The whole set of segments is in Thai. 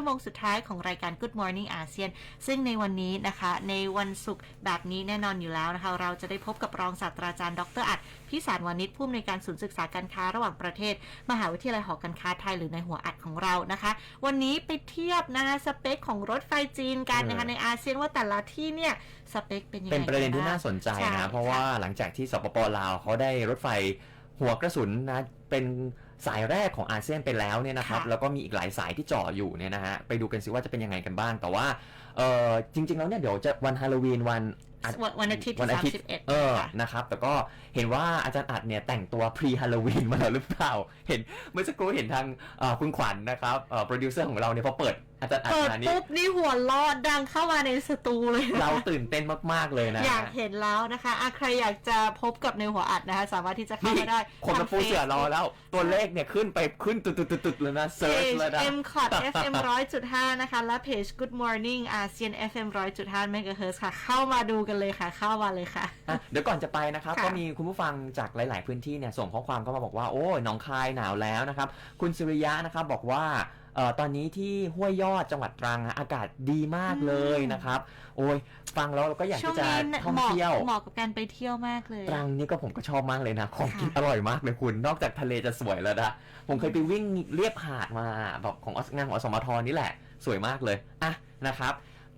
ชั่วโมงสุดท้ายของรายการ Good Morning อาเซียน ซึ่งในวันนี้นะคะ ในวันศุกร์แบบนี้แน่นอนอยู่แล้วนะคะ เราจะได้พบกับรองศาสตราจารย์ ดรอัดพิสารวานิชผู้อำนวยการศูนย์ศึกษาการค้าระหว่างประเทศ มหาวิทยาลัยหอการค้าไทยหรือในหัวอัดของเรานะคะ วันนี้ไปเทียบนะคะสเปคของรถไฟจีนกันนะคะเออในอาเซียนว่าแต่ละที่เนี่ยสเปคเป็นยังไงเป็นประเด็นที่กับ้งน่าสนใจใช่นะเพราะว่าหลังจากที่สปปลาวเขาได้รถไฟหัวกระสุนนะเป็น สายแรกของอาเซียนไปแล้วเนี่ยนะครับ ค่ะ แล้วก็มีอีกหลายสายที่จ่ออยู่เนี่ยนะฮะ ไปดูกันสิว่าจะเป็นยังไงกันบ้าง แต่ว่าเออจริง ๆ แล้วเนี่ยเดี๋ยวจะวันฮาโลวีนวันอาวันวันอาทิตย์วันที่อาสามทิตย์สิบเอ็ดเออค่ะ นะครับ แต่ก็เห็นว่าอาจารย์อัดเนี่ยแต่งตัวพรีฮาโลวีนมาแล้วหรือเปล่า เห็นเมื่อสักครู่เห็นทางเอ่อคุณขวัญนะครับเอ่อโปรดิวเซอร์ของเราเนี่ยพอเปิด อาจารย์อัดเปิดมานี่ปุ๊บนี่หัวลอดดังเข้ามาในสตูเลยนะเราตื่นเต้นมากๆเลยนะอยากเห็นแล้วนะคะอะใครอยากจะพบกับในหัวอัดนะคะ สามารถที่จะเข้ามาได้คนมาปูเสือรอแล้ว ตัวเลขเนี่ยขึ้นไปขึ้นตุดๆๆๆเลยนะเพเซิร์ชจเลยนะ M c o t FM 100.5นะคะ และเพจ Good Morning อาเซียน FM 100.5 MHz ค่ะ เข้ามาดูกันเลยค่ะ เข้ามาเลยค่ะ อะเดี๋ยวก่อนจะไปนะครับ ค่ะก็มีคุณผู้ฟังจากหลาย ๆ พื้นที่เนี่ยส่งข้อความเข้ามาบอกว่า โอ้ยหนองคายหนาวแล้วนะครับ คุณสุริยะนะครับบอกว่าเอ่อตอนนี้ที่ห้วยยอดจังหวัดตรังอะอากาศดีมากเลยนะครับ โอ้ยฟังแล้วเราก็อยากช่วที่งจะนี้ท่องเหมาะเที่ยวเหมาะกับการไปเที่ยวมากเลยตรังนี่ก็ผมก็ชอบมากเลยนะของกินค่ะอร่อยมากเลยคุณ นอกจากทะเลจะสวยแล้วนะผมเคยไปวิ่งเรียบหาดมาแบบของงานของอสมทนี่แหละ สวยมากเลยอะนะครับ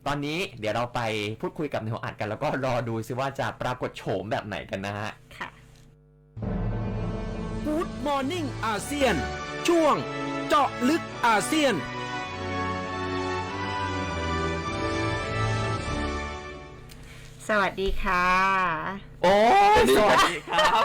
ตอนนี้เดี๋ยวเราไปพูดคุยกับในหัวอัดกัน แล้วก็รอดูซิว่าจะปรากฏโฉมแบบไหนกันนะฮะ ค่ะ Good Morning อาเซียน ช่วง เจาะลึกอาเซียน สวัสดีค่ะ โอ้ยสสวัวัสสดีดีคครัรับบ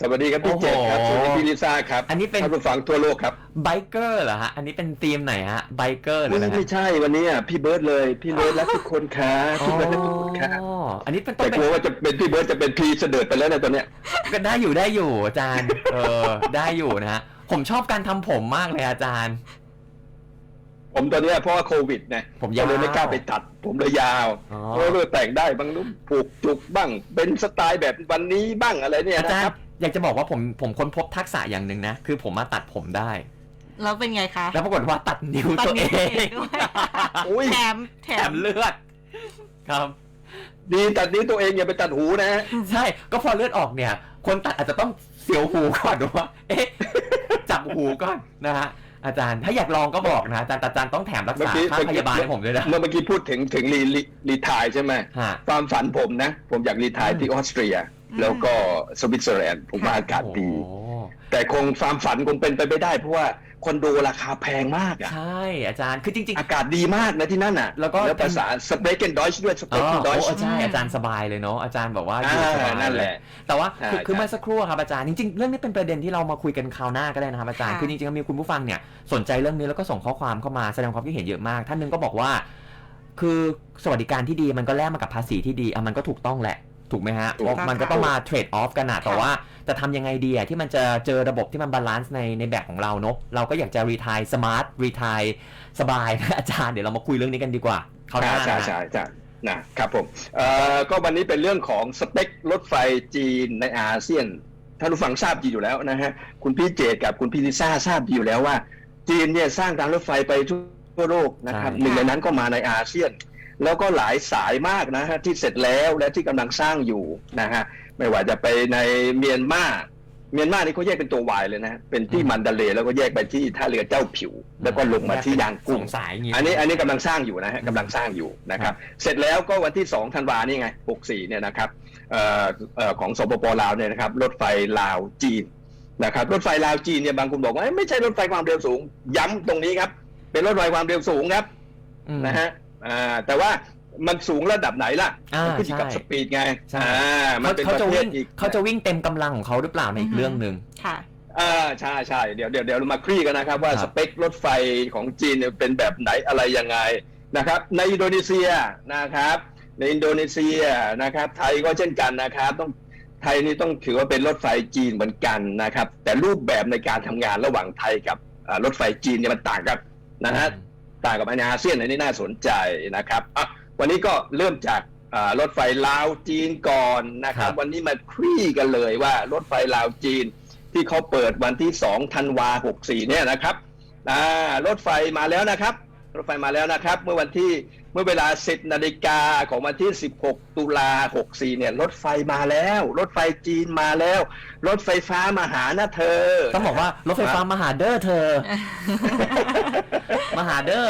สวัสดีครับพี่โอ้โหเจษครับสวัสดีพี่ลิซ่าครับอันนี้เป็น ท่านผู้ฟังทั่วโลกครับไบเกอร์เหรอฮะ อันนี้เป็นธีมไหนฮะ ไบเกอร์หรืออะไรไม่ฮะไม่ใช่วันนี้อะพี่เบิร์ดเลย พี่เบิร์ดรักทุกคนครับพี่เบิร์ดรักทุกคนครับอ๋ออันนี้เป็นต้แต่นกลัวว่าจะเป็นพี่เบิร์ดจะเป็นพีเสด็จไปแล้วในะตอนเนี้ยก็ได้อยู่ได้อยู่อาจารย์ เออ ได้อยู่นะฮะ ผมชอบการทำผมมากเลยอาจารย์ ผมตอนเนี้ยเพราะว่าโควิดนะผมยาว ก็เลยไม่กล้าไปตัด ผมเลยยาวอ๋อ เพราะว่าแต่งได้บางนุ่มผูกจุกบ้าง เป็นสไตล์แบบวันนี้บ้างอะไรเนี่ยอานะจารครัย์บอยากจะบอกว่าผมผมค้นพบทักษะอย่างหนึ่งนะ คือผมมาตัดผมได้ แล้วเป็นไงคะแล้วปรากฏว่าตัดนิ้วตัดตัวเอนิ้วเอง งด้วยอุ้ยแถมแถแถมมเลือด ครับ ดีตัดนิ้วตัวเองอย่าไปตัดหูนะใช่ก็พอเลือดออกเนี่ย คนตัดอาจจะต้องเสียวหูก่อนว่า เอ๊ะจับ หูก่อนนะฮะอาจารย์ถ้าอยากลองก็บอกนะอาจารย์แต่อาจารย์ต้องแถมรักเมื่อษากี้ค่าพยาบาลให้ผมด้วยนะ เมื่อเมื่อกี้พูดถึงถึงรีรีรีทายใช่ไหมฮะ ความฝันผมนะ ผมอยากรีทายอืมที่ออสเตรียอืมแล้วก็สวิตเซอร์แลนด์ผมว่าอากาศดี โอ้ แต่คงความฝันคงเป็นไปไม่ได้เพราะว่า คอนโดราคาแพงมากอะใช่อาจารย์คือจริงอากาศดีมากนะที่นั่นอะ แล้วก็แล้วภาษาสเปกเกนดอยช์ด้วยสๆเปอ๋กอเกนดอยช์โอ้ใช่อาจารย์สบายเลยเนาะอาจารย์บอกว่าอยู่สบายนั่นแหละแต่ว่าคือใช่คือใช่เมื่อสักครู่ครับอาจารย์จริงๆ เรื่องนี้เป็นประเด็นที่เรามาคุยกันคราวหน้าก็ได้นะครับอาจารย์ค่ะคือจริงๆมีคุณผู้ฟังเนี่ยสนใจเรื่องนี้แล้วก็ส่งข้อความเข้ามาแสดงความคิดเห็นเยอะมาก ท่านหนึงก็บอกว่า คือสวัสดิการที่ดีมันก็แลกมากับภาษีที่ดีอะมันก็ถูกต้องแหละ ถูกไหมฮะถูกเพราะมันก็ต้องมาเทรดออฟกันนะแต่ว่าจะทำยังไงดีอะที่มันจะเจอระบบที่มันบาลานซ์ในในแบบของเราเนอะเราก็อยากจะรีทายสมาร์ทรีทายสบายนะ อาจารย์เดี๋ยวเรามาคุยเรื่องนี้กันดีกว่าคราวหน้าใช่นะ ใช่ใช่นะครับผมเอ่อก็วันนี้เป็นเรื่องของสเปครถไฟจีนในอาเซียนท่านผู้ฟังทราบดีอยู่แล้วนะฮะคุณพี่เจตกับคุณพี่ลิซ่าทราบดีอยู่แล้วว่า จีนเนี่ยสร้างทางรถไฟไปทั่วโลกนะครับใช่ หนึ่งในนั้นก็มาในอาเซียน แล้วก็หลายสายมากนะฮะที่เสร็จแล้วและที่กำลังสร้างอยู่นะฮะไม่ว่าจะไปในเมียนมาเมียนมานี่เขาแยกเป็นตัววายเลยนะฮะเป็นที่มันดาเลย์แล้วก็แยกไปที่ท่าเรือเจ้าผิว แล้วก็ลงมาที่ยางกุ้งสสายอย่างงี้อันนี้อันนี้กำลังสร้างอยู่นะฮะกำลังสร้างอยู่นะครับ เสร็จแล้วก็วันที่2ธันวานี่ไง64เนี่ยนะครับเอ่อเอ่อของสปปลาวเนี่ยนะครับรถไฟลาวจีนนะครับรถไฟลาวจีนเนี่ยบางคนบอกว่าเอ้ยไม่ใช่รถไฟความเร็วสูง ย้ำตรงนี้ครับ เป็นรถไฟความเร็วสูงครับอืมนะฮะ อ่าแต่ว่ามันสูงระดับไหนล่ะอ่ามันขึ้นอยู่กับใช่ สปีดไงใช่ อ่ามันเขาเป็นเขาประจะเภวิ่ทงอีกเขาจะวิ่งเต็มกำลังของเขาหรือเปล่าในอีอืกอฮึเรื่องหนึ่ง ค่ะ อ่าใช่ใช่เดี๋ยวเดี๋ยวเดี๋ยวเรามาคลี่กันนะครับ ว่าครับ สเปครถไฟของจีนเนี่ยเป็นแบบไหนอะไรยังไงนะครับ ในอินโดนีเซียนะครับ ในอินโดนีเซียนะครับ ไทยก็เช่นกันนะครับ ต้องไทยนี่ต้องถือว่าเป็นรถไฟจีนเหมือนกันนะครับ แต่รูปแบบในการทำงานระหว่างไทยกับอ่ารถไฟจีนเนี่ยมันต่างกันนะฮะ ต่างกับในอาเซียนอันนี้น่าสนใจนะครับอะวันนี้ก็เริ่มจากอ่ารถไฟลาวจีนก่อนนะครับครับ วันนี้มาคลี่กันเลยว่ารถไฟลาวจีนที่เขาเปิดวันที่2ธันวา64เนี่ยนะครับอ่ารถไฟมาแล้วนะครับ รถไฟมาแล้วนะครับ เมื่อวันที่ เมื่อเวลา 10 นาฬิกาของวันที่ 16 ตุลา 64 เนี่ย รถไฟมาแล้ว รถไฟจีนมาแล้ว รถไฟฟ้ามาหานะเธอ ต้องบอกว่ารถไฟฟ้ามาหาเด้อเธอ มาหาเด้อ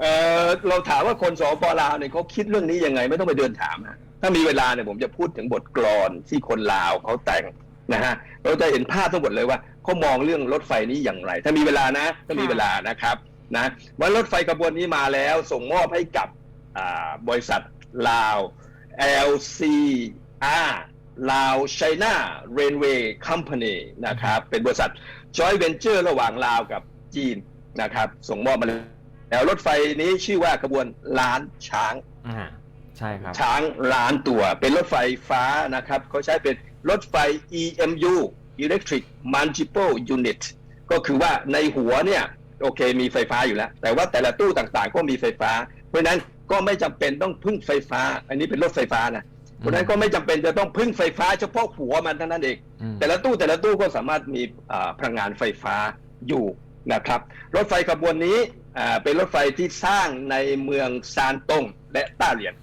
เออเราถามว่าคนสปลาวเนี่ยเขาคิดเรื่องนี้ยังไงไม่ต้องไปเดินถามฮะถ้ามีเวลาเนี่ยผมจะพูดถึงบทกลอนที่คนลาวเขาแต่งนะฮะเราจะเห็นภาพทั้งหมดเลยว่าเขามองเรื่องรถไฟนี้อย่างไร ถ้ามีเวลานะถ้ามีเวลานะครับ นะว่ารถไฟกระบวนนี้มาแล้วส่งมอบให้กับอ่าบริษัทลาว LCR ลาว China Railway Company นะครับ เป็นบริษัท joint venture ระหว่างลาวกับจีนนะครับ ส่งมอบมาแล้วรถไฟนี้ชื่อว่ากระบวนล้านช้างอ่าใช่ครับ ช้างล้านตัว เป็นรถไฟฟ้านะครับเขาใช้เป็นรถไฟ EMU Electric Multiple Unit ก็คือว่าในหัวเนี่ย โอเค มีไฟฟ้าอยู่แล้ว แต่ว่าแต่ละตู้ต่างๆ ก็มีไฟฟ้า เพราะฉะนั้นก็ไม่จำเป็นต้องพึ่งไฟฟ้า อันนี้เป็นรถไฟฟ้านะเพราะฉะนั้นก็ไม่จำเป็นจะต้องพึ่งไฟฟ้าเฉพาะหัวมันเท่านั้นเองอืมแต่ละตู้แต่ละตู้ก็สามารถมีอ่าพลังงานไฟฟ้าอยู่นะครับ รถไฟขบวนนี้อ่าเป็นรถไฟที่สร้างในเมืองซานตงและต้าเหลียน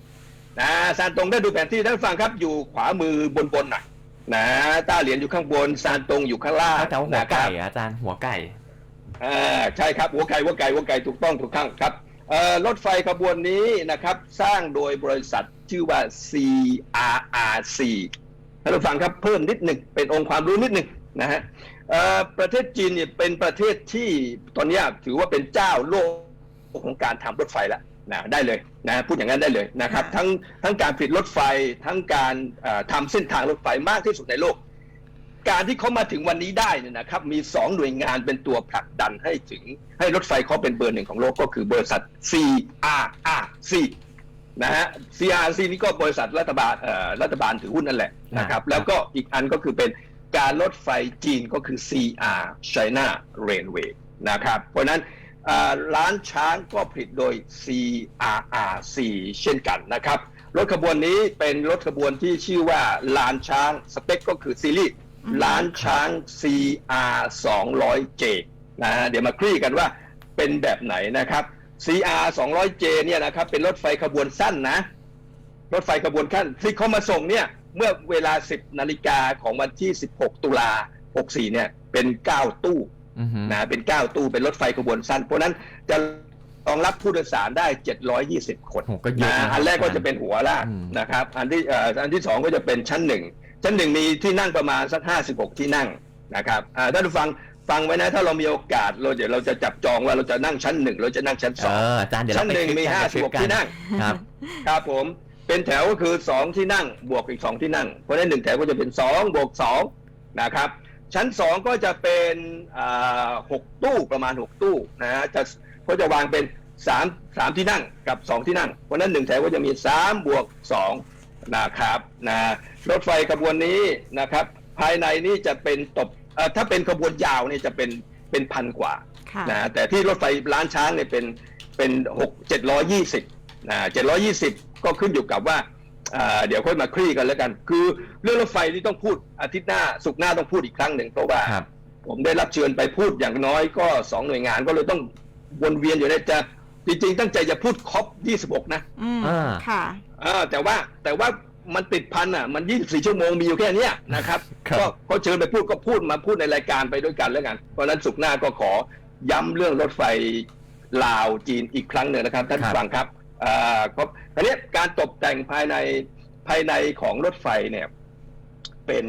นะซานตงได้ดูแผนที่ท่านฟังครับอยู่ขวามือบนบนๆหน่อยนะต้าเหลียนอยู่ข้างบนซานตงอยู่ข้างล่างแถวหัวนะคไก่รับอะอาจารย์หัวไก่ อ่าใช่ครับหัวไก่หัวไก่หัวไก่ถูกต้องถูกข้างครับเอ่อรถไฟขบวนนี้นะครับ สร้างโดยบริษัทชื่อว่า CRRC ท่านผู้ฟังครับเพิ่มนิดหนึ่งเป็นองค์ความรู้นิดหนึ่งนะฮะประเทศจีนเนี่ยเป็นประเทศที่ตอนนี้ถือว่าเป็นเจ้าโลกของการทำรถไฟแล้วนะได้เลยนะพูดอย่างนั้นได้เลยนะครับ ทั้งทั้งการผลิตรถไฟทั้งการเอ่อทำเส้นทางรถไฟมากที่สุดในโลก การที่เขามาถึงวันนี้ได้เนี่ยนะครับ มีสองหน่วยงานเป็นตัวผลักดันให้ถึงให้รถไฟเขาเป็นเบอร์หนึ่งของโลกก็คือบริษัท CRRC นะฮะ CRRC นี่ก็บริษัทรัฐบาลเอ่อรัฐบาลถือหุ้นนั่นแหละนะครับครับ แล้วก็อีกอันก็คือเป็นการรถไฟจีนก็คือ CR China Railway นะครับ เพราะฉะนั้นอ่าร้านช้างก็ผลิตโดย CRRC เช่นกันนะครับ รถขบวนนี้เป็นรถขบวนที่ชื่อว่าลานช้างสเปคก็คือซีรีส์ อืมล้านช้าง CR 200J นะฮะเดี๋ยวมาคลี่กันว่าเป็นแบบไหนนะครับ CR 200J เนี่ยนะครับเป็นรถไฟขบวนสั้นนะ รถไฟขบวนสั้นที่เขามาส่งเนี่ยเมื่อเวลา 10 นาฬิกาของวันที่ 16 ตุลา 64 เนี่ยเป็น 9 ตู้อือหือนะเป็น 9 ตู้เป็นรถไฟขบวนสั้น เพราะฉะนั้นจะ รองรับผู้โดยสารได้ 720 คนโหก็เยอะนะนะ อันแรกก็จะเป็นหัวลากอืม นะครับ อันที่เอ่ออันที่สองก็จะเป็นชั้นหนึ่ง ชั้นหนึ่งมีที่นั่งประมาณสักห้าสิบหกที่นั่งนะครับอ่าท่านผู้ฟังฟังไว้นะ ถ้าเรามีโอกาสเราเดี๋ยวเราจะจับจองว่าเราจะนั่งชั้นหนึ่งเราจะนั่งชั้นสเออง ออาจารย์เดี๋ยวชั้เรานไปหนึ่งคลิปมีกันห้าไปสิบหกคลิปที่นั่ง ครับ ครับผม เป็นแถวก็คือสองที่นั่ง บวกอีกสองที่นั่ง เพราะฉะนั้นหนึ่งแถวก็จะเป็นสองบวกสองนะครับ ชั้นสองก็จะเป็นอ่าหกตู้ประมาณหกตู้นะฮะจะ ก็จะวางเป็นสามสามที่นั่งกับสองที่นั่ง เพราะฉะนั้นหนึ่งแถวก็จะมีสามบวกสองนะครับนะรถไฟขบวนนี้นะครับ ภายในนี่จะเป็นตบเอ่อถ้าเป็นขบวนยาวเนี่ยจะเป็นเป็นพันกว่าค่ะนะแต่ที่รถไฟล้านช้างเนี่ยเป็นเป็นหกเจ็ดร้อยยี่สิบนะเจ็ดร้อยี่สิบก็ขึ้นอยู่กับว่าอ่าเดี๋ยวค่อยมาคลี่กันแล้วกัน คือเรื่องรถไฟนี่ต้องพูดอาทิตย์หน้าสุกร์หน้าต้องพูดอีกครั้งหนึ่งเพราะว่าครับผมได้รับเชิญไปพูดอย่างน้อยก็สองหน่วยงานก็เลยต้อง วนเวียนอยู่ในจะจริงๆ ตั้งใจจะพูดครบ26 นะอืมอ่า ค่ะ อ่าแต่ว่าแต่ว่ามันติดพันอะมัน 24 ชั่วโมงมีอยู่แค่เนี้ยนะครับครับ ก็ก็เชิญไปพูดก็พูดมาพูดในรายการไปด้วยกันแล้วกัน เพราะฉะนั้นสุกร์หน้าก็ขอย้ำเรื่องรถไฟลาวจีนอีกครั้งหนึ่งนะครับ ท่านผู้ฟังครับอ่าครับอันนี้การตกแต่งภายในภายในของรถไฟเนี่ยเป็น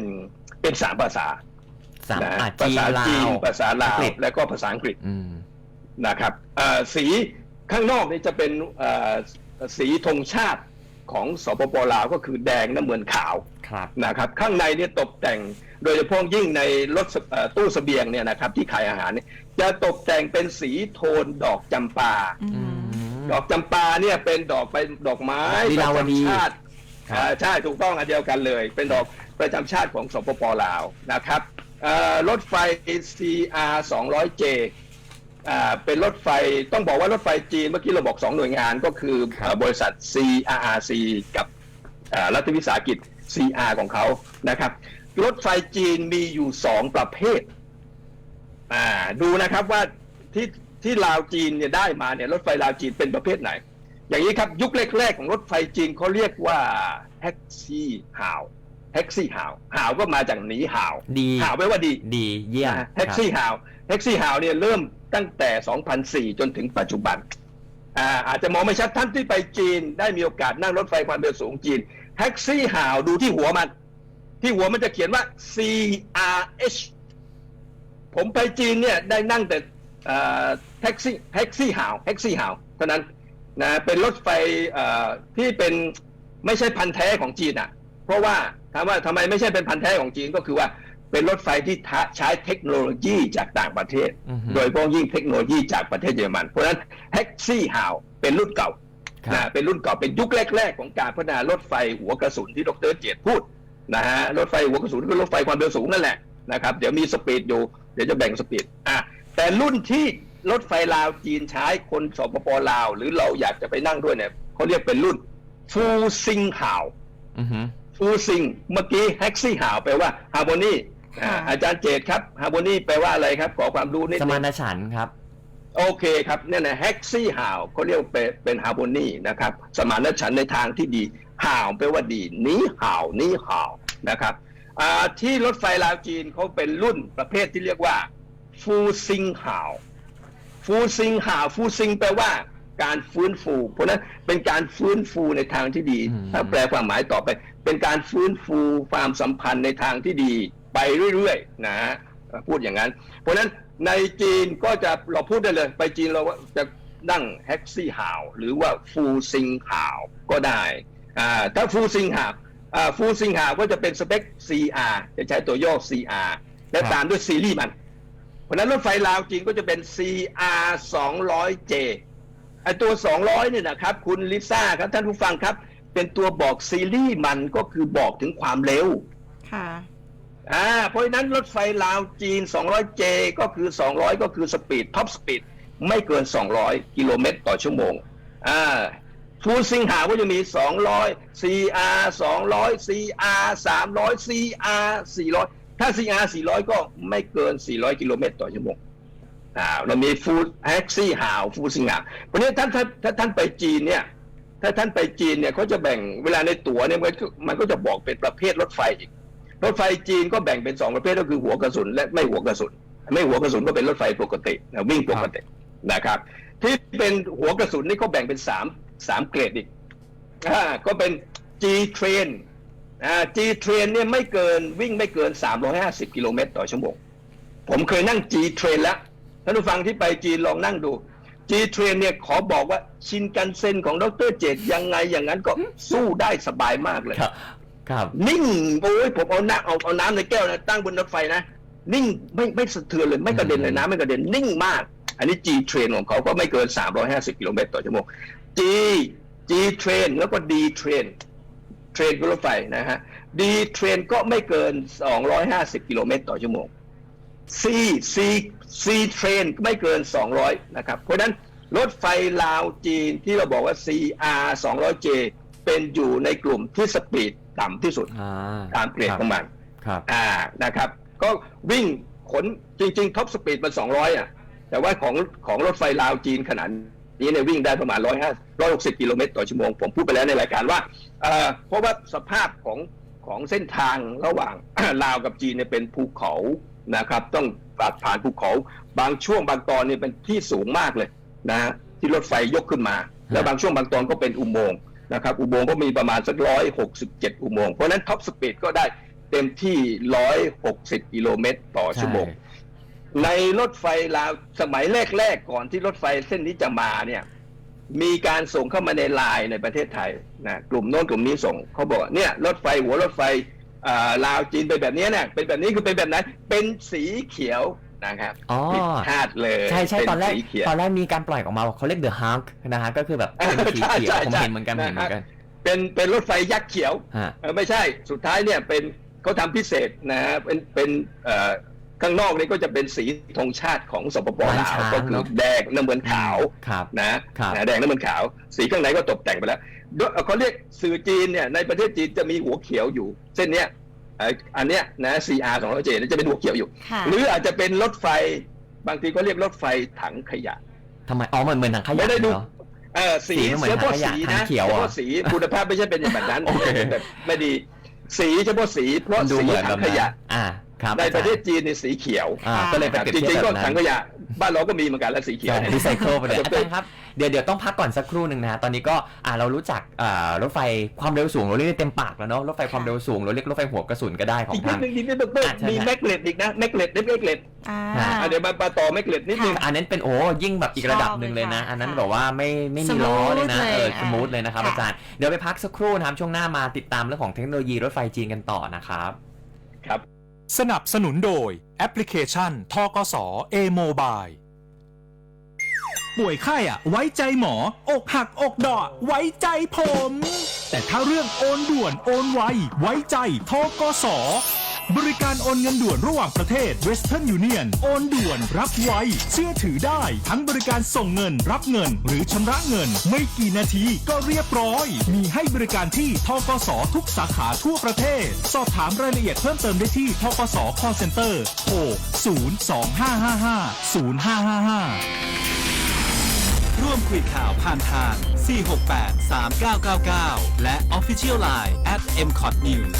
เป็นสามภาษาสามนะอะภาจีนษาลาจีนว ภาษาลาวอังกฤษ และก็ภาษาอังกฤษ อืม นะครับเอ่อสีข้างนอกนี่จะเป็นเอ่อสีธงชาติของสปปลาวก็คือแดงน้ำเงินขาวครับนะครับ ข้างในเนี่ยตกแต่งโดยเฉพาะยิ่งในรถเอ่อตู้เสบียงเนี่ยนะครับ ที่ขายอาหารเนี่ยจะตกแต่งเป็นสีโทนดอกจำปาอือืมมดอกจำปาเนี่ยเป็นดอกเป็นดอกไม้ลีประลาวดีจำชาติครับอ่าใช่ถูกต้องอันเดียวกันเลย เป็นดอกประจำชาติของสปปลาวนะครับเอ่อรถไฟ CR 200J อ่าเป็นรถไฟต้องบอกว่ารถไฟจีนเมื่อกี้เราบอกสองหน่วยงานก็คือครับเอ่อบริษัท CRRC กับอ่ารัฐวิสาหกิจ CR ของเขานะครับ รถไฟจีนมีอยู่สองประเภทอ่าดูนะครับว่าที่ที่ลาวจีนเนี่ยได้มาเนี่ยรถไฟลาวจีนเป็นประเภทไหน อย่างนี้ครับยุคแรกๆของรถไฟจีนเขาเรียกว่าแท็กซี่หาวแท็กซี่หาวหาวก็มาจากหนีหาวดีหาวแปลว่าดี ดีเยี่ยมนะฮะแท็กซี่ฮาว แท็กซี่ฮาวเนี่ยเริ่มตั้งแต่ 2004 จนถึงปัจจุบันอ่าอาจจะมองไม่ชัดท่านที่ไปจีน ได้มีโอกาสนั่งรถไฟความเร็วสูงจีน แท็กซี่ฮาวดูที่หัวมัน ที่หัวมันจะเขียนว่า CRH ผมไปจีนเนี่ยได้นั่งแต่แท็กซี่แท็กซี่ฮาวแท็กซี่ฮาวเท่านั้นนะเป็นรถไฟที่เป็นไม่ใช่พันธุ์แท้ของจีนอะ เพราะว่าถามว่าทำไมไม่ใช่เป็นพันธุ์แท้ของจีนก็คือว่า เป็นรถไฟที่ทะใช้เทคโนโลยีจากต่างประเทศอือฮึโดยเฉพาะยิ่งเทคโนโลยีจากประเทศเยอรมัน เพราะฉะนั้นแท็กซี่ฮาวเป็นรุ่นเก่าครับนะเป็นรุ่นเก่าเป็นยุคแรก ๆ ของการพัฒนารถไฟหัวกระสุนที่ดรเจตพูดนะฮะรถไฟหัวกระสุนคือรถไฟความเร็วสูงนั่นแหละนะครับเดี๋ยวมีสปีดอยู่เดี๋ยวจะแบ่งสปีดอะแต่รุ่นที่รถไฟลาวจีนใช้คนสปปลาว หรือเราอยากจะไปนั่งด้วยเนี่ยเขาเรียกเป็นรุ่นฟูซิงฮาวอือฮึฟูซิงเมื่อกี้แท็กซี่หาวแปลว่าฮาร์โมนี ค่ะอาจารย์เจตครับฮาร์โมนีแปลว่าอะไรครับ ขอความรู้นิดสนึมางนฉันท์ครับ โอเคครับเนี่ยนะแท็กซี่หาวเขาเรียกว่าเป็นเป็นฮาร์โมนีนะครับ สมานฉันท์ในทางที่ดีหาวแปลว่าดีนี้หาวนี้หาวนะครับอ่าที่รถไฟลาวจีนเขาเป็นรุ่นประเภทที่เรียกว่าฟูซิงหาวฟูซิงหาวฟูซิงแปลว่าการฟื้นฟู เพราะฉะนั้นเป็นการฟื้นฟูในทางที่ดี อืม ถ้าแปลความหมายต่อไป เป็นการฟื้นฟูความสัมพันธ์ในทางที่ดี ไปเรื่อยๆนะฮะพูดอย่างนั้น เพราะฉะนั้นในจีนก็จะเราพูดได้เลย ไปจีนเราจะนั่งแท็กซี่หาว หรือว่าฟูซิงหาวก็ได้อ่าถ้าฟูซิงหาวอ่าฟูซิงหาวก็จะเป็นสเปค CR จะใช้ตัวย่อ CR และตามด้วยซีรีส์มัน เพราะฉะนั้นรถไฟลาวจีนก็จะเป็น CR 200J ไอตัว 200เนี่ยนะครับคุณลิซ่าครับท่านผู้ฟังครับ เป็นตัวบอกซีรีส์มันก็คือบอกถึงความเร็วค่ะ อ่าเพราะฉะนั้นรถไฟลาวจีน 200J ก็คือ 200 ก็คือสปีดท็อปสปีดไม่เกิน 200 กิโลเมตรต่อชั่วโมงอ่าฟูซิงหาก็จะมี 200 CR 200 CR 300 CR 400 ถ้า CR 400 ก็ไม่เกิน 400 กิโลเมตรต่อชั่วโมงอ่าเรามีฟูแท็กซี่หาวฟูซิงหาเพราะนั้ท่านถ้าถ้าท่านไปจีนเนี่ยถ้าท่านไปจีนเนี่ยเขาจะแบ่งเวลาในตั๋วเนี่ยมันก็จะบอกเป็นประเภทรถไฟอีก รถไฟจีนก็แบ่งเป็นสองประเภทก็คือหัวกระสุนและไม่หัวกระสุน ไม่หัวกระสุนก็เป็นรถไฟปกตินะวิ่งปกตินะครับ ที่เป็นหัวกระสุนนี่เขาแบ่งเป็นสามสามเกรดอีกอ่าก็เป็น G train อ่า G train เนี่ยไม่เกินวิ่งไม่เกิน 350 กิโลเมตรต่อชั่วโมง ผมเคยนั่ง G train แล้วท่านผู้ฟังที่ไปจีนลองนั่งดู G train เนี่ยขอบอกว่าชินกันเซ็นของดรเจตยังไงอย่างนั้นก็สู้ได้สบายมากเลย ครับครับนิ่งโอ้ยผมเอาน้ำเอาเอาน้ำในแก้วนะตั้งบนรถไฟนะนิ่งไม่ไม่สะเทือนเลยไม่กระเด็นเลยน้ำไม่กระเด็นนิ่งมาก อันนี้ G train ของเขาก็ไม่เกิน 350 กิโลเมตรต่อชั่วโมง G G train แล้วก็ D train เทรนคือรถไฟนะฮะ D train ก็ไม่เกิน 250 กิโลเมตรต่อชั่วโมง C C C train ก็ไม่เกิน 200 นะครับ เพราะฉะนั้นรถไฟลาวจีนที่เราบอกว่า CR 200J เป็นอยู่ในกลุ่มที่สปีด ต่ำที่สุดอ่าตามเกรดของมันครับอ่านะครับ ก็วิ่งขนจริงๆท็อปสปีดมัน200อะแต่ว่าของของรถไฟลาวจีนขนาดนี้เนี่ยวิ่งได้ประมาณ105 160กิโลเมตรต่อชั่วโมง ผมพูดไปแล้วในรายการว่าเอ่อเพราะว่าสภาพของของเส้นทางระหว่างลาวกับจีนเนี่ยเป็นภูเขานะครับ ต้องตัดผ่านภูเขาบางช่วงบางตอนเนี่ยเป็นที่สูงมากเลยนะฮะที่รถไฟยกขึ้นมา แล้วบางช่วงบางตอนก็เป็นอุโมงค์ นะครับอุโมงค์ก็มีประมาณสักร้อยหกสิบเจ็ดอุโมงค์เพราะฉะนั้นท็อปสปีดก็ได้เต็มที่ร้อยหกสิบกิโลเมตรต่อชั่วโมงในรถไฟลาวสมัยแรกๆก่อนที่รถไฟเส้นนี้จะมาเนี่ยมีการส่งเข้ามาในไลน์ในประเทศไทยนะกลุ่มโน้นกลุ่มนี้ส่งเขาบอกว่าเนี่ยรถไฟหัวรถไฟอ่าลาวจีนเป็นแบบนี้เนี่ยเป็นแบบนี้คือเป็นแบบไหนเป็นสีเขียว นะครับอ๋อผิดคาดเลยใช่ใช่เป็ตอนแรกสีเขียวตอนแรกมีการปล่อยออกมาเขาเรียก The Hulk นะฮะก็คือแบบเป็นสีเขียวใช่ผมใช่เห็นเหมือนกันใช่เห็นเหมือนกัน เป็นเป็นรถไฟยักษ์เขียวฮะเออไม่ใช่สุดท้ายเนี่ยเป็นเขาทำพิเศษนะฮะเป็นเป็นเอ่อข้างนอกนี่ก็จะเป็นสีธงชาติของสปปลายลาวช้างก็คือเนอะแดงน้ำเงินขาวครับนะครับนะแดงน้ำเงินขาว สีข้างในก็ตกแต่งไปแล้วด้วยเขาเรียกสื่อจีนเนี่ยในประเทศจีนจะมีหัวเขียวอยู่ เส้นเนี้ยเอ่ออันเนี้ยนะ CR 2 0 7จะเป็นหัวเขียวอยู่ค่ะหรืออาจจะเป็นรถไฟ บางทีก็เรียกรถไฟถังขยะทำไมอ๋อมันเหมือนหนังขยะไม่ได้ดูเนาะเออสีสีมันเหมือนเฉพาะถังขยะสีถันะงเขียวเฉอะพาะสีคุณภาพไม่ใช่เป็นอย่างนั้นโอเคแบบไม่ดี สีเฉพาะสีเพราะมันดูสีเหมือนถัแบบงขยะนั้นอ่าครับในประเทศอาจารย์จีนในสีเขียวอ่าก็เลยไปครับเปรียบจเทียริบงๆก็แบบนั้นถังขยะ บ้านเราก็มีเหมือนกันและสีเขียวใช่เนี่ยรีไซเคิลไปเลยดอารจารย์ครับ เดี๋ยวเดี๋ยวต้องพักก่อนสักครู่หนึ่งนะฮะตอนนี้ก็อ่าเรารู้จักอ่ารถไฟความเร็วสูงเราเรียกได้เต็มปากแล้วเนาะรถไฟความเร็วสูงเราเรียกรถไฟหัวกระสุนก็ได้ของอีกนิทาดง นึงอีกนิดนึงดรอะใช่มีฮะแมกเลตอีกนะแมกเลตเล็กแมกเลตอ่าอะอะเดี๋ยวมามาต่อแมกเลตนิดนึง อันนั้นเป็นโอ้ยิ่งแบบอีกระดับหนึ่งเลยนะ ชอบเลยค่ะอันนั้นค่ะแบบว่าไม่ไม่มีสมูทล้อเลยนะเลยเอออะสมูทเลยนะครับค่ะ อาจารย์ เดี๋ยวไปพักสักครู่นะครับช่วงหน้ามาติดตามเรื่องของเทคโนโลยีรถไฟจีนกันต่อนะครับครับสนับสนุนโดยแอปพลิเคชันทกส A-Mobile ป่วยไข้อะไว้ใจหมอ อกหักอกดาะไว้ใจผม แต่ถ้าเรื่องโอนด่วนโอนไวไว้ใจทกสบริการโอนเงินด่วนระหว่างประเทศ Western Union โอนด่วนรับไวเชื่อถือได้ ทั้งบริการส่งเงิน รับเงิน หรือชำระเงิน ไม่กี่นาทีก็เรียบร้อย มีให้บริการที่ทกสทุกสาขาทั่วประเทศ สอบถามรายละเอียดเพิ่มเติมได้ที่ทกส call center โทร 02555 0555 ร่วมคุยข่าวผ่านทาง 468 3999 และ Official Line at m c o t News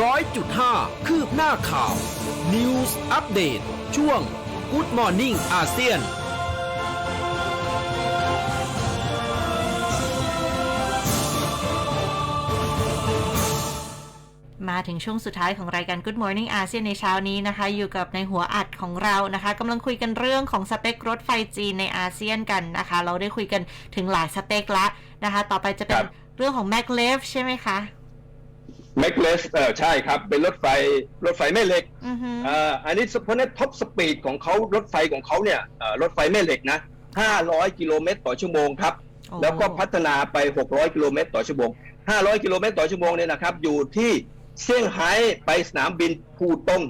ร้อยจุดห้าคืบหน้าข่าว News Update ช่วง Good Morning อาเซียน มาถึงช่วงสุดท้ายของรายการ Good Morning อาเซียนในเช้านี้นะคะ อยู่กับในหัวอัดของเรานะคะกำลังคุยกันเรื่องของสเปครถไฟจีนในอาเซียนกันนะคะ เราได้คุยกันถึงหลายสเปคละนะคะ ต่อไปจะเป็คนรับเรื่องของ m a c l e f ใช่ไหมคะแมกเลสเออใช่ครับ เป็นรถไฟรถไฟแม่เหล็กอือฮึอ่าอันนี้เพราะฉะนั้นท็อปสปีดของเขารถไฟของเขาเนี่ยเอ่อรถไฟแม่เหล็กนะ 500 กิโลเมตรต่อชั่วโมงครับโอ้แล้วก็พัฒนาไป 600 กิโลเมตรต่อชั่วโมง 500 กิโลเมตรต่อชั่วโมงเนี่ยนะครับ อยู่ที่ เซี่ยงไฮ้ไปสนามบินพูตง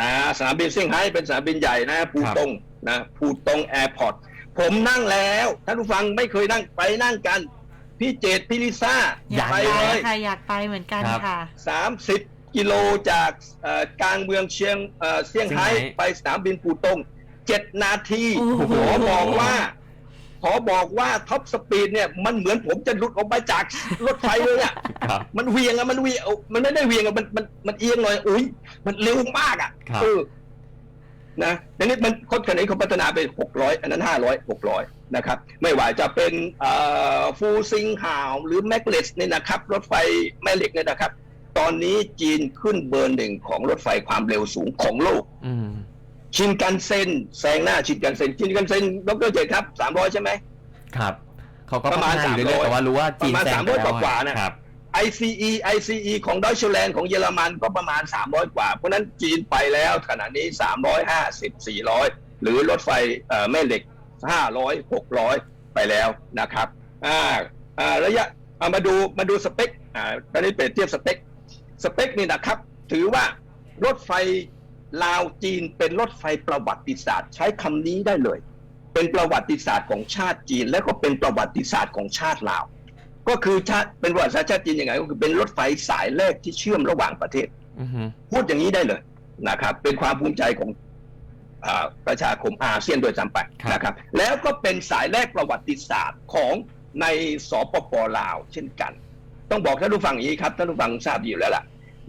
นะสนามบินเซี่ยงไฮ้เป็นสนามบินใหญ่นะพูตงนะพูตงแอร์พอร์ตผมนั่งแล้วท่านผู้ฟังไม่เคยนั่งไปนั่งกัน พี่เจตพี่ลิซ่าอยากไปไปเลยค่ะอยากไปเหมือนกันครับค่ะ30กิโลจากเอ่อกลางเมืองเชียงเอ่อเซี่ยงไฮ้เซี่ยงไฮ้ไปสนามบินปูตง7นาทีโอ้โหขอบอกว่า ขอบอกว่าท็อปสปีดเนี่ยมันเหมือนผมจะหลุดออกมาจากรถไฟเลยอะครับ มันเวียงอะมันเวียงเอามันไม่ได้เวียงอะมันมันมันเอียงหน่อยอุ้ยมันเร็วมากอะครับ เออนะทีนี้มันคนคันนี้เขาพัฒนาไป600อันนั้น500 600นะครับ ไม่ว่าจะเป็นเอ่อฟูซิงฮาวหรือแมกเลสเนี่ยนะครับ รถไฟแม่เหล็กเนี่ยนะครับ ตอนนี้จีนขึ้นเบอร์หนึ่งของรถไฟความเร็วสูงของโลก อืม ชินกันเซ็นแซงหน้าชินกันเซ็นชินกันเซ็นดรเจตครับ300ใช่ไหม ครับเขาก็ปพัระฒมาณนาอยู่เรื่อยๆ300แต่ว่ารู้ว่าจีนประมาณแซงไป300แล้วกว่าๆนะครับ ICE ICE ของดอยชแลนด์ของเยอรมันก็ประมาณ 300 กว่า เพราะฉะนั้นจีนไปแล้วขณะนี้ 350 400 หรือรถไฟเอ่อแม่เหล็ก 500 600 ไปแล้วนะครับอ่าอ่าระยะเอามาดูมาดูสเปคอ่าตอนนี้เปรียบเทียบสเปค สเปคนี่นะครับ ถือว่ารถไฟ ลาวจีนเป็นรถไฟประวัติศาสตร์ ใช้คำนี้ได้เลย เป็นประวัติศาสตร์ของชาติจีน และก็เป็นประวัติศาสตร์ของชาติลาว ก็คือชาติเป็นประวัติศาสตร์ชาติจีนยังไงก็คือเป็นรถไฟสายแรกที่เชื่อมระหว่างประเทศอือฮึพูดอย่างนี้ได้เลยนะครับ เป็นความภูมิใจของอาประชาคมอาเซียนโดยจำไปนะครับ แล้วก็เป็นสายแรกประวัติศาสตร์ของในสปปลาว เช่นกัน ต้องบอกท่านผู้ฟังอย่างนี้ครับท่านผู้ฟังทราบดีอยู่แล้วล่ะ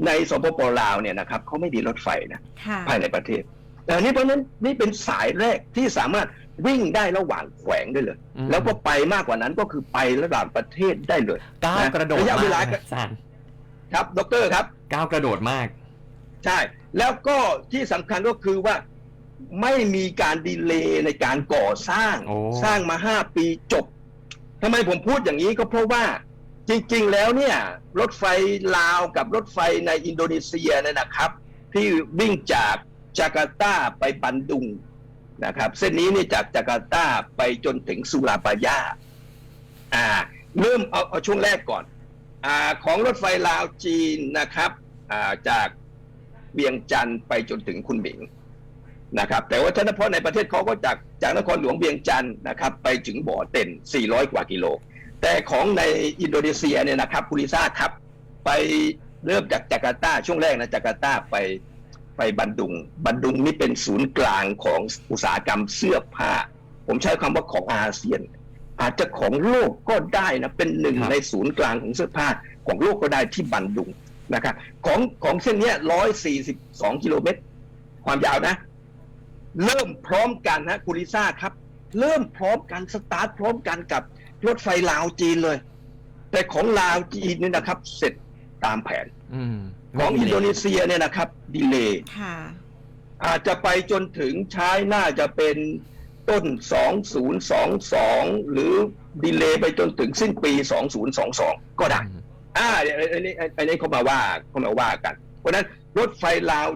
ในสปปลาวเนี่ยนะครับเขาไม่มีรถไฟนะค่ะภายในประเทศแต่นี่เพราะฉะนั้นนี่เป็นสายแรกที่สามารถวิ่งได้ระหว่างแขวงได้เลย อืม แล้วก็ไปมากกว่านั้นก็คือไประหว่างประเทศได้เลยก้าวนะกระโดดระยะมาเวลากนะอาจารย์ครับดรครับ ก้าวกระโดดมาก ใช่ แล้วก็ที่สำคัญก็คือว่าไม่มีการดีเลย์ในการก่อสร้าง โอ้ สร้างมาห้าปีจบทำไมผมพูดอย่างนี้ก็เพราะว่า จริงๆ แล้วเนี่ย รถไฟลาวกับรถไฟในอินโดนีเซียเนี่ยนะครับ ที่วิ่งจากจาการ์ตาไปบันดุงนะครับ เส้นนี้นี่จากจาการ์ตาไปจนถึงสุราบายาอ่าเริ่มเอาเอาช่วงแรกก่อนอ่าของรถไฟลาวจีนนะครับอ่าจากเวียงจันทร์ไปจนถึงคุณหมิงนะครับ แต่ว่าถ้าเฉพาะในประเทศเขาก็จากจากนครหลวงเวียงจันทร์นะครับ ไปถึงบ่อเต็น400 กว่ากิโล แต่ของในอินโดนีเซียเนี่ยนะครับคุณลิซ่าครับ ไปเริ่มจากจาการ์ตาช่วงแรกนะจาการ์ตาไปไปบันดุง บันดุงนี่เป็นศูนย์กลางของอุตสาหกรรมเสื้อผ้า ผมใช้คำว่าของอาเซียน อาจจะของโลกก็ได้นะเป็นหนึ่งครับในศูนย์กลางของเสื้อผ้าของโลกก็ได้ที่บันดุงนะครับของของเส้นเนี้ร้อยสี่สิบสองกิโลเมตร ความยาวนะ เริ่มพร้อมกันนะคุณลิซ่าครับ เริ่มพร้อมกันสตาร์ทพร้อมกันกับ รถไฟลาวจีนเลย แต่ของลาวจีนเนี่ยนะครับ เสร็จตามแผนอืมของอินโดนีเซียเนี่ยนะครับ ดีเลย์ค่ะ อาจจะไปจนถึงใช้น่าจะเป็นต้น 2022 หรือดีเลย์ไปจนถึงสิ้นปี 2022 ก็ได้ อ่าอันนี้อันนี้เขามาว่าเขามาว่ากัน เพราะฉะนั้นรถไฟลาว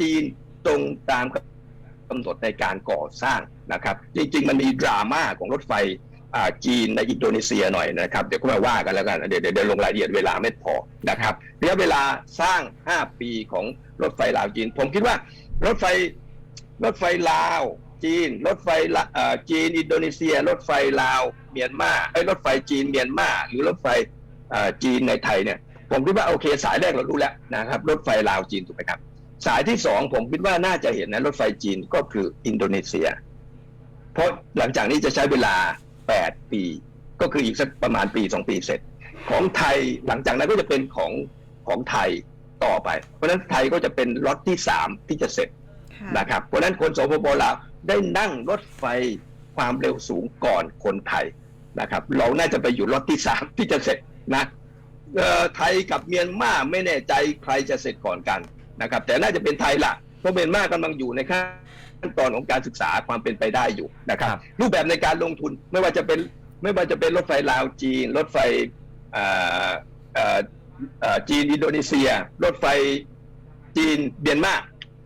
จีนตรงตามกำหนดในการก่อสร้างนะครับ จริง ๆ มันมีดราม่าของรถไฟอ่า จีนในอินโดนีเซียหน่อยนะครับเดี๋ยวเขามาว่ากันแล้วกันเดี๋ยวเดี๋ยวลงรายละเอียดเวลาไม่พอนะครับระยะเวลาสร้าง 5 ปีของรถไฟลาวจีน ผมคิดว่ารถไฟรถไฟลาวจีน รถไฟละเอ่อจีนอินโดนีเซีย รถไฟลาวเมียนมาไอ้รถไฟจีนเมียนมาหรือรถไฟอ่อจีนในไทยเนี่ยผมคิดว่าโอเคสายแรกเรารู้แล้วนะครับรถไฟลาวจีนถูกไหมครับ สายที่สองผมคิดว่าน่าจะเห็นนะรถไฟจีนก็คืออินโดนีเซีย เพราะหลังจากนี้จะใช้เวลา 8 ปี ก็คืออีกสักประมาณปี 2 ปีเสร็จ ของไทยหลังจากนั้นก็จะเป็นของของไทยต่อไป เพราะฉะนั้นไทยก็จะเป็นล็อตที่ 3 ที่จะเสร็จค่ะนะครับ เพราะฉะนั้นคนสปปลาวได้นั่งรถไฟความเร็วสูงก่อนคนไทยนะครับ เราน่าจะไปอยู่รถที่สามที่จะเสร็จนะเอ่อไทยกับเมียนมาไม่แน่ใจใครจะเสร็จก่อนกันนะครับ แต่น่าจะเป็นไทยละ เพราะเมียนมากำลังอยู่ในขั้นตอนของการศึกษาความเป็นไปได้อยู่นะครับครับรูปแบบในการลงทุนไม่ว่าจะเป็นไม่ว่าจะเป็นรถไฟลาวจีน รถไฟเอ่อเอ่อเอ่อจีนอินโดนีเซีย รถไฟจีนเมียนมา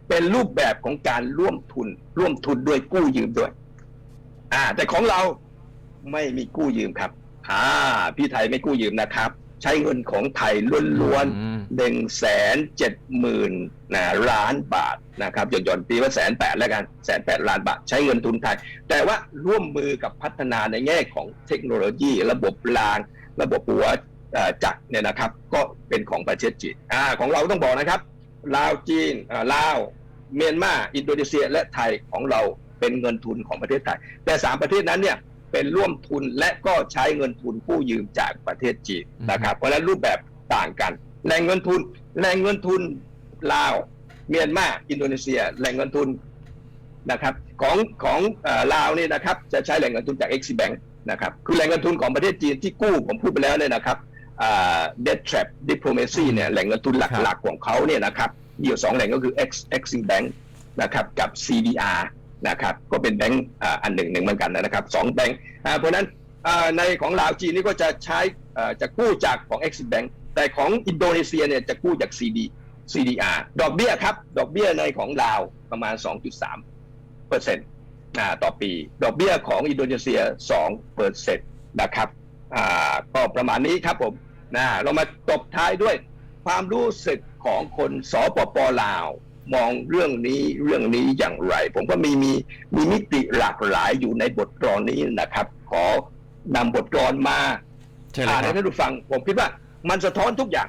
เป็นรูปแบบของการร่วมทุน ร่วมทุนด้วยกู้ยืมด้วย อ่า แต่ของเราไม่มีกู้ยืมครับ อ่า พี่ไทยไม่กู้ยืมนะครับ ใช้เงินของไทยล้วนๆอืม หนึ่งแสนเจ็ดหมื่นนะล้านบาทนะครับหย่อนหย่อนๆตีว่าแสนแปดแล้วกันแสนแปดล้านบาท ใช้เงินทุนไทย แต่ว่าร่วมมือกับพัฒนาในแง่ของเทคโนโลยี ระบบราง ระบบหัวจักรเนี่ยนะครับ ก็เป็นของประเทศจีนอ่าของเราต้องบอกนะครับ ลาวจีนลาวเมียนมาอินโดนีเซียและไทยของเราเป็นเงินทุนของประเทศไทย แต่สามประเทศนั้นเนี่ยเป็นร่วมทุนและก็ใช้เงินทุนกู้ยืมจากประเทศจีนนะครับ เพราะฉะนั้นรูปแบบต่างกัน แหล่งเงินทุนแหล่งเงินทุนลาว เมียนมาอินโดนีเซีย แหล่งเงินทุนนะครับของของเอ่อลาวนี่นะครับจะใช้แหล่งเงินทุนจาก e x i Bank นะครับคือแหล่งเงินทุนของประเทศจีนที่กู้ผมพูดไปแล้วเนี่ยนะครับอ่า debt trap diplomacy เนี่ยแหล่งเงินทุนหลักๆของเขาเนี่ยนะครับมีอยู่สองแหล่งก็คือ Ex Exim Bank นะครับกับ CBR นะครับก็เป็นแบงก์อ่าอันหนึ่งหนึ่งเหมือนกันนะครับสองแบงก์อ่าเพราะฉะนั้นอ่าในของลาวจีนนี่ก็จะใช้อ่าจะกู้จากของ Exim Bank แต่ของอินโดนีเซียเนี่ยจะกู้จาก CD CDR ดอกเบี้ยครับ ดอกเบี้ยในของลาวประมาณ 2.3เปอร์เซ็นต์ต่อปี ดอกเบี้ยของอินโดนีเซีย2เปอร์เซ็นต์นะครับอ่าก็ประมาณนี้ครับผมนะเรามาตบท้ายด้วยความรู้สึกของคนสปปลาว มองเรื่องนี้เรื่องนี้อย่างไร ผมก็มีมีมีมิติหลากหลายอยู่ในบทกลอนนี้นะครับ ขอนำบทกลอนมาเชิญเลยอ่านคให้รับท่านผู้ฟัง ผมคิดว่า มันสะท้อนทุกอย่าง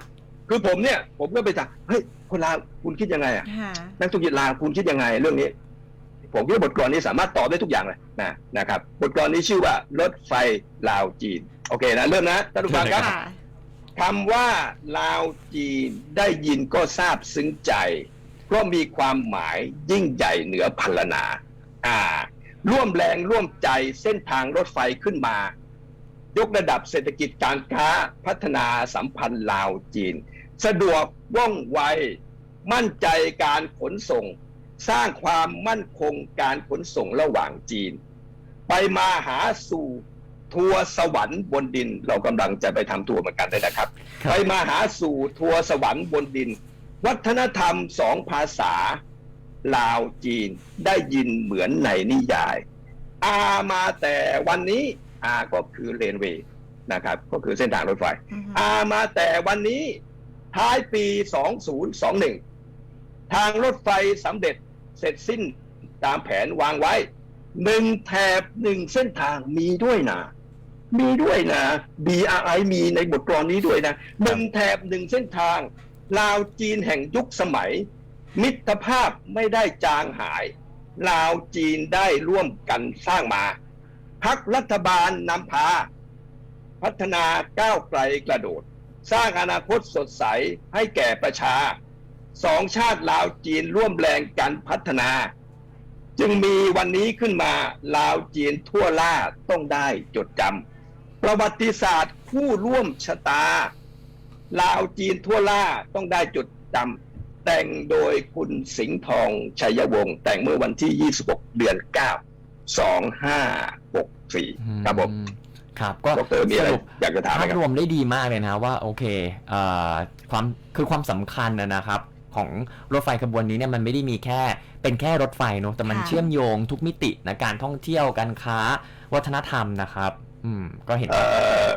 คือผมเนี่ย ผมก็ไปถามเฮ้ยคนลาวคุณคิดยังไงอะค่ะนักธุรกิจลาวคุณคิดยังไง เรื่องนี้ ผมคิดว่าบทกลอนนี้สามารถตอบได้ทุกอย่างเลยนะนะครับ บทกลอนนี้ชื่อว่ารถไฟลาวจีน โอเคนะเริ่มนะท่านผู้ฟังครับ ค่ะคำว่าลาวจีนได้ยินก็ทราบซึ้งใจ เพราะมีความหมายยิ่งใหญ่เหนือพันนา อ่า ร่วมแรงร่วมใจเส้นทางรถไฟขึ้นมา ยกระดับเศรษฐกิจการค้าพัฒนาสัมพันธ์ลาวจีน สะดวกว่องไว มั่นใจการขนส่ง สร้างความมั่นคงการขนส่งระหว่างจีน ไปมาหาสู่ทัวร์สวรรค์บนดิน เรากำลังจะไปทำทัวร์เหมือนกันเลยนะครับครับ ไปมาหาสู่ทัวร์สวรรค์บนดิน วัฒนธรรมสองภาษาลาวจีนได้ยินเหมือนในนิยาย อามาแต่วันนี้ อาก็คือเลนเวย์นะครับก็คือเส้นทางรถไฟอือฮึอามาแต่วันนี้ท้ายปี 2021 ทางรถไฟสำเร็จเสร็จสิ้นตามแผนวางไว้หนึ่งแถบหนึ่งเส้นทางมีด้วยนะ มีด้วยนะ BRI มีในบทกลอนนี้ด้วยนะหนึ่งแถบหนึ่งเส้นทางลาวจีนแห่งยุคสมัย มิตรภาพไม่ได้จางหาย ลาวจีนได้ร่วมกันสร้างมา พักรัฐบาลนำพา พัฒนาก้าวไกลกระโดด สร้างอนาคตสดใสให้แก่ประชา สองชาติลาวจีนร่วมแรงกันพัฒนา จึงมีวันนี้ขึ้นมาลาวจีนทั่วล่าต้องได้จดจำประวัติศาสตร์คู่ร่วมชะตา ลาวจีนทั่วล่าต้องได้จดจำแต่งโดยคุณสิงห์ทองชัยวงศ์แต่งเมื่อวันที่ 26 เดือน 9 2564ครับผมครับก็ดรมีอะไรสรุปอยากจะถามไหมภาพครัรบวมได้ดีมากเลยนะว่าโอเคเอ่อความคือความสำคัญนะนะครับของรถไฟขบวนนี้เนี่ยมันไม่ได้มีแค่เป็นแค่รถไฟเนอะแต่มันค่ะเชื่อมโยงทุกมิตินะการท่องเที่ยวการค้าวัฒนธรรมนะครับ อืม ก็เห็นเอ่อ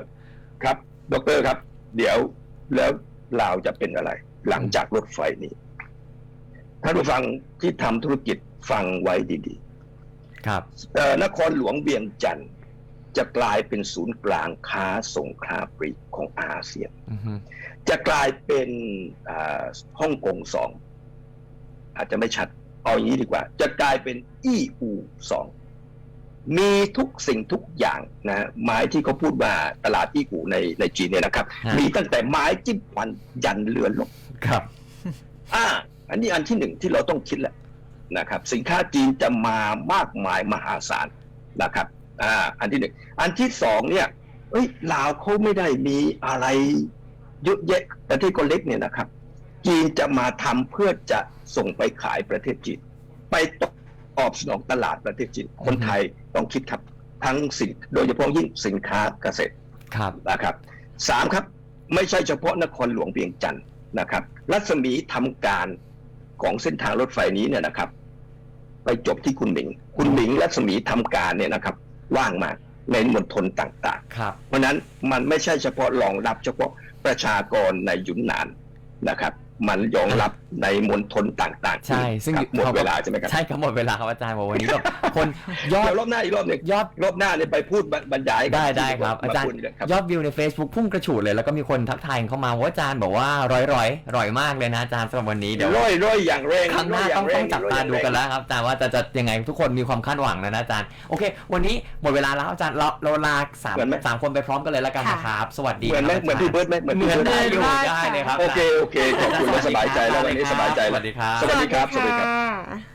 ครับดรครับ เดี๋ยวแล้วลาวจะเป็นอะไร หลังจากรถไฟนี้ท่านผู้ฟังที่ทำธุรกิจฟังไว้ดี ครับๆเอ่อนครหลวงเวียงจันทร์จะกลายเป็นศูนย์กลางค้าส่งค้าปลีกของอาเซียนอือฮึจะกลายเป็นอ่าฮ่องกงสองอาจจะไม่ชัด เอาอย่างนี้ดีกว่า จะกลายเป็นอีอูสองมีทุกสิ่งทุกอย่างนะไม้ที่เขาพูดว่าตลาดอีอูในในจีนเนี่ยนะครับ มีตั้งแต่ไม้จิ้มฟันยันเรือนลบครับ อ่า อันนี้อันที่หนึ่งที่เราต้องคิดแหละ นะครับสินค้าจีนจะมามากมายมหาศาลนะครับอ่าอันที่หนึ่งอันที่สองเนี่ยเอ้ยลาวเขาไม่ได้มีอะไรเยอะแยะประเทศก็เล็กเนี่ยนะครับ จีนจะมาทำเพื่อจะส่งไปขายประเทศจีน ไปตอบสนองตลาดประเทศจีนคนไทยต้องคิดครับทั้งสินโดยเฉพาะยิ่งสินค้าเกษตรครับนะครับสามครับไม่ใช่เฉพาะนครหลวงเวียงจันทร์นะครับ รัศมีทำการของเส้นทางรถไฟนี้เนี่ยนะครับ ไปจบที่คุณหมิง คุณหมิงรัศมีทำการเนี่ยนะครับ ว่างมากในมณฑลต่างครับๆเพราะฉะนั้นมันไม่ใช่เฉพาะรองรับเฉพาะประชากรในหยุนนานนะครับ มันรองรับในมณฑลต่างๆใช่ ซึ่งครับหมดเวลาใช่ไหมครับ ใช่ครับหมดเวลาครับอาจารย์บอกวันนี้แบบคนยอดเดี๋ยวรอบหน้าอีกรอบหนึ่งยอด รอบหน้าเนี่ยไปพูดบรรยายได้ได้ครับ อาจารย์มพูดนี่แหละครับ ยอดวิวใน Facebook พุ่งกระฉูดเลยแล้วก็มีคนทักทายเข้ามาว่าอาจารย์บอกว่าร้อยร้อยร้อยมากเลยนะอาจารย์สำหรับวันนี้เดี๋ยวร้อยร้อยอย่างแรงครั้งหน้าร้ยต้องย่ต้องแรจับตาดูกันแล้วครับอาจารย์ว่าจะจะยังไงทุกคนมีความคาดหวังนะนะอาจารย์โอเค วันนี้หมดเวลาแล้วอาจารย์เราเราลาสามสามคนไปพร้อมกันเลยแล้วกันนะครับสวัสดีเหมือนไหมครับเหมือนพี่เบิร์ดไหมเหมือนเหพี่มือนเบิร์ดได้อยู่ได้ได้เลยครับ โอเคโอเคขอบคุณและสบายใจแล้ววันนี้สบายใจสวัสดีครับ สวัสดีครับ สวัสดีครับค่ะ